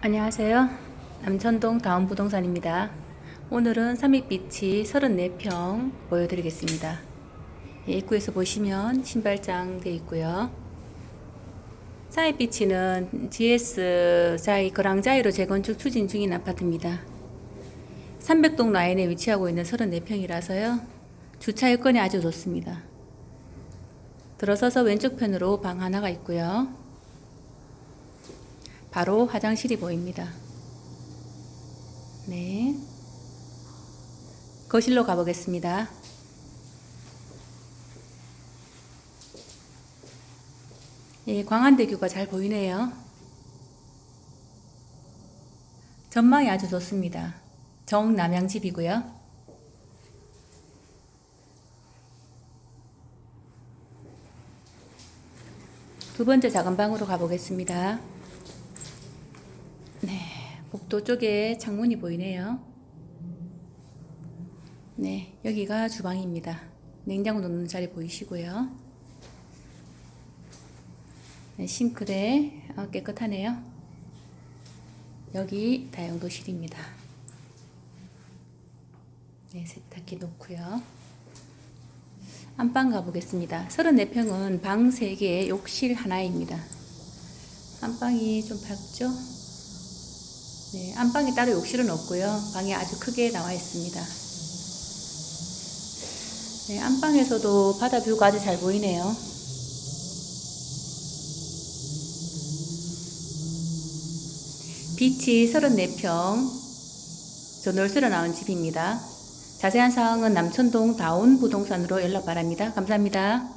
안녕하세요. 남천동 다운부동산입니다. 오늘은 삼익비치 34평 보여드리겠습니다. 예, 입구에서 보시면 신발장 되어 있고요. 삼익비치는 GS 자이 그랑자이로 재건축 추진 중인 아파트입니다. 300동 라인에 위치하고 있는 34평이라서요. 주차 여건이 아주 좋습니다. 들어서서 왼쪽 편으로 방 하나가 있고요. 바로 화장실이 보입니다. 네. 거실로 가보겠습니다. 예, 광안대교가 잘 보이네요. 전망이 아주 좋습니다. 정남향집이고요. 두 번째 작은 방으로 가보겠습니다. 네, 복도 쪽에 창문이 보이네요. 네, 여기가 주방입니다. 냉장고 놓는 자리 보이시고요. 네, 싱크대 어, 깨끗하네요. 여기 다용도실입니다. 네, 세탁기 놓고요. 안방 가보겠습니다. 34평은 방 3개, 욕실 하나입니다. 안방이 좀 밝죠? 네, 안방에 따로 욕실은 없고요. 방이 아주 크게 나와 있습니다. 네, 안방에서도 바다 뷰가 아주 잘 보이네요. 비치 34평, 저 놀스러 나온 집입니다. 자세한 사항은 남천동 다운 부동산으로 연락 바랍니다. 감사합니다.